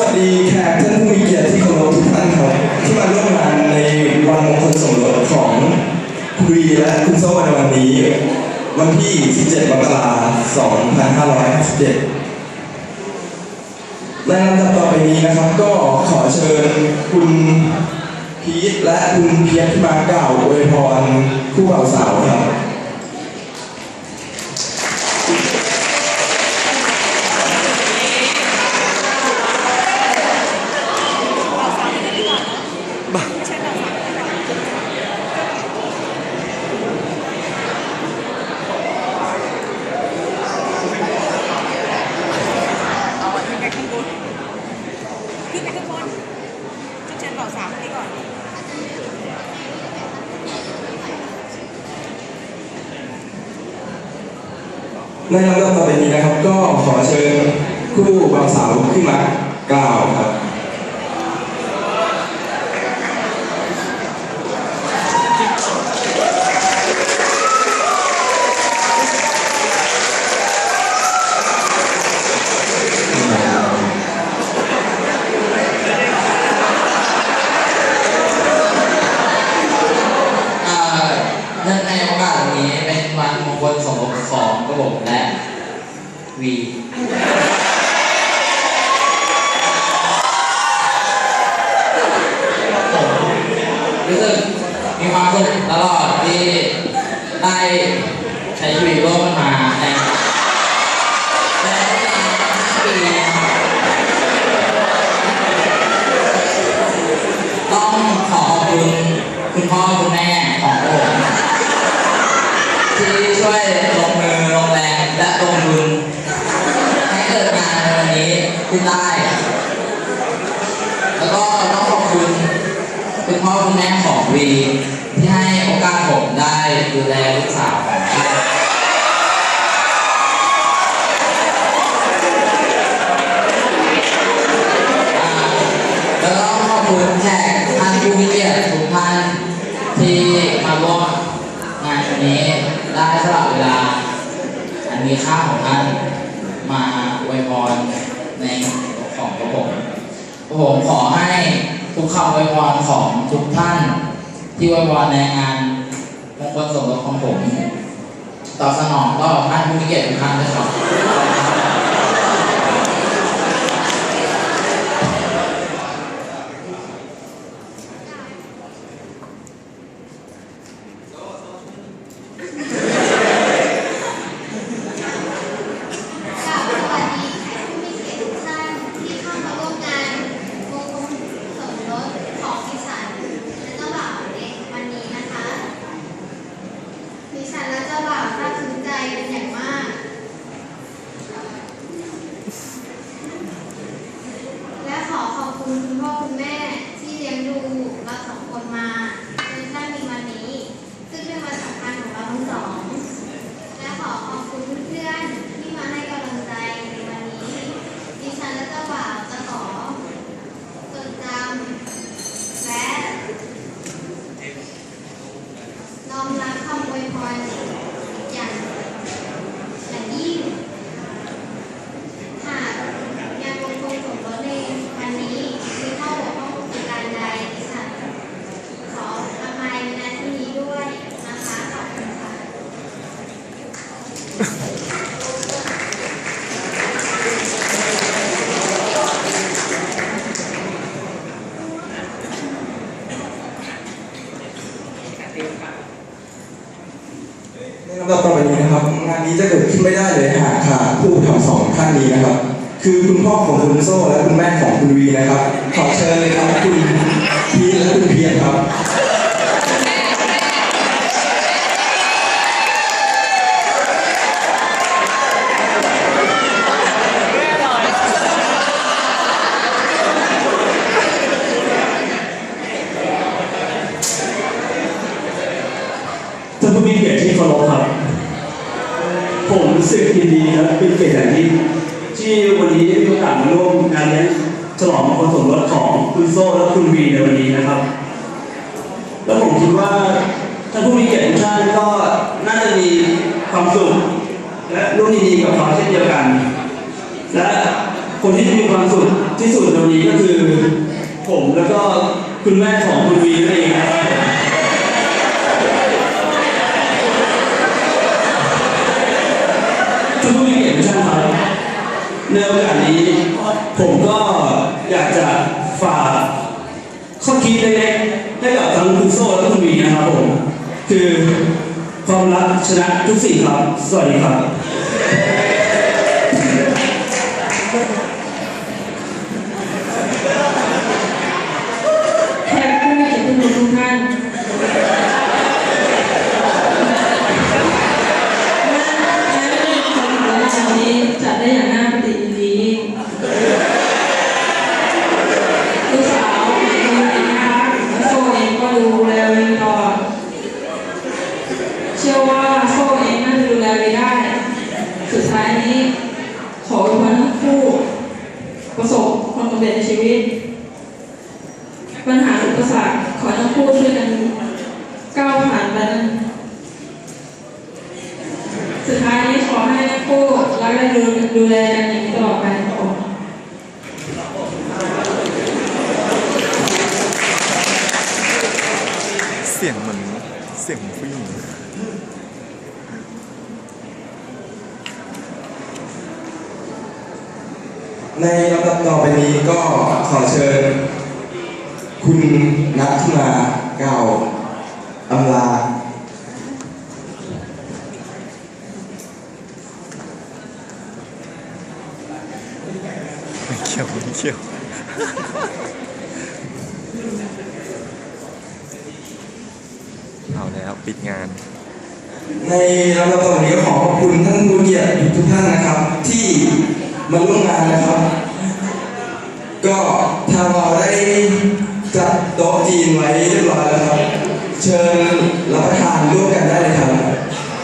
วัสดีแขกท่านผู้มีเกียรติที่เคารพทุกท่านครับที่มาร่วมงานในวันมงคลสมรสของคุณีและคุณโซ่ในวันนี้ วันที่ 17 มกราคม 2557ในลำดับต่อไปนี้นะครับก็ขอเชิญคุณพีทและคุณเพียรที่มากล่าวอวยพรคู่บ่าวสาวครับ เอาขึ้นไปข้างบนขึ้นไปข้างบนจะเชิญบอกสามคนนี้ก่อน ในลำดับต่อไปนี้นะครับ ก็ขอเชิญคู่บ่าวสาวขึ้นมากล่าวครับ เอ่อเนื่องในโอกาสนี้เป็นวันมงคลสมรสของกระผมและ วีรู้สึกมีความสุขตลอดที่ได้ใช้ชีวิตร่วมกันมาในใน ขึ้นได้ แล้วก็ต้องขอบคุณคุณพ่อคุณแม่ของวีที่ให้โอกาสผมได้ดูแลลูกสาวของท่านแล้วก็ขอบคุณแขกท่านผู้มีเกียรติทุกท่านที่มาร่วมงานวันนี้ได้สละเวลา อันมีค่าของท่านมาอวยพร ในของพระผมกระผมขอให้ทุกคำอวยพรของทุกท่าน ที่อวยพรในงานมงคลสมรสของผมตอบสนองต่อท่านผู้มีเกียรติทุกท่านนะครับ กราบสวัสดีแขกผู้มีเกียรติทุกท่านที่เข้ามาร่วมงานมงคลสมรสของดิฉันและเจ้าบ่าวในวันนี้นะคะ ดิฉันและเจ้าบ่าวซาบซึ้งใจเป็นอย่างมาก และขอขอบคุณคุณพ่อคุณแม่ที่เลี้ยงดูเราสองคนมาจนได้มีวันนี้ ซึ่งเป็นวันสำคัญของเราทั้งสอง และขอขอบคุณเพื่อนๆที่มาให้กำลังใจในวันนี้ ดิฉันและเจ้าบ่าวจะขอจดจำและน้อมรับคำอวยพรอย่างอย่างยิ่ง หากงานมงคลสมรสในวันนี้มีข้อบกพร่องประการใดดิฉันขออภัยในที่นี้ด้วยนะคะขอบคุณค่ะ ในลำดับต่อไปนี้ นี้จะเกิดขึ้นไม่ได้เลยหากขาดผู้ทำสองท่านนี้นะครับ คือคุณพ่อของคุณโซ่และคุณแม่ของคุณวีนะครับ ขอเชิญเลยครับคุณพีและคุณเพียรครับ ท่านผู้มีเกียรติที่เคารพครับ ผมรู้ สึกยินดีและเป็นเกียรติอย่างยิ่งที่วันนี้ได้มีโอกาสมาร่วมงานเลี้ยงฉลองมงคลสมรสของคุณโซ่และคุณวีในวันนี้นะครับ แล้วผมคิดว่าท่านผู้มีเกียรติทุกท่านก็น่าจะมีความสุขและร่วมยินดีกับเขาเช่นเดียวกัน และคนที่มีความสุขที่สุดในวันนี้ก็คือ ผมแล้วก็คุณแม่ของคุณวีนั่นเองครับท่านผู้มีเกียรติทุกท่านครับในโอกาสนี้ ผมก็อยากจะฝากข้อคิดเล็กๆให้กับทั้งคุณโซ่และคุณมีนะครับผม คือความรักชนะทุกสิ่งครับ สวัสดีครับ แขกผู้มีเกียรติทุกท่านงานเลี้ยงของเราวันนี้จัดได้อย่างน่าปฏิยินดีลูกสาวดูดีน่ารักและโซ่เองก็ดูแลวีตลอดเชื่อว่าโซ่เองน่าจะดูแลวีได้ สุดท้ายนี้ ขออวยพรทั้งคู่ ประสบความสำเร็จในชีวิต ปัญหาอุปสรรคขอทั้งคู่ช่วยกันก้าวผ่านมันสุดท้ายนี้ขอให้ทั้งคู่รักและดูดูแลกันอย่างนี้ตลอดไปครับผม เสียงเหมือนเสียงผู้หญิง ในลำดับต่อไปนี้ก็ขอเชิญ คุณนัทมาเก่าอำลาไม่เกี่ยวไม่เกี่ยวเอาแล้วปิดงาน ในลำดับต่อไปนี้ขอขอบคุณท่านผู้เกียรติทุกท่านนะครับ ที่ มาร่วมงานนะครับ ก็ทางเราได้จัดโต๊ะจีนไว้เรียบร้อยแล้วครับ เชิญรับประท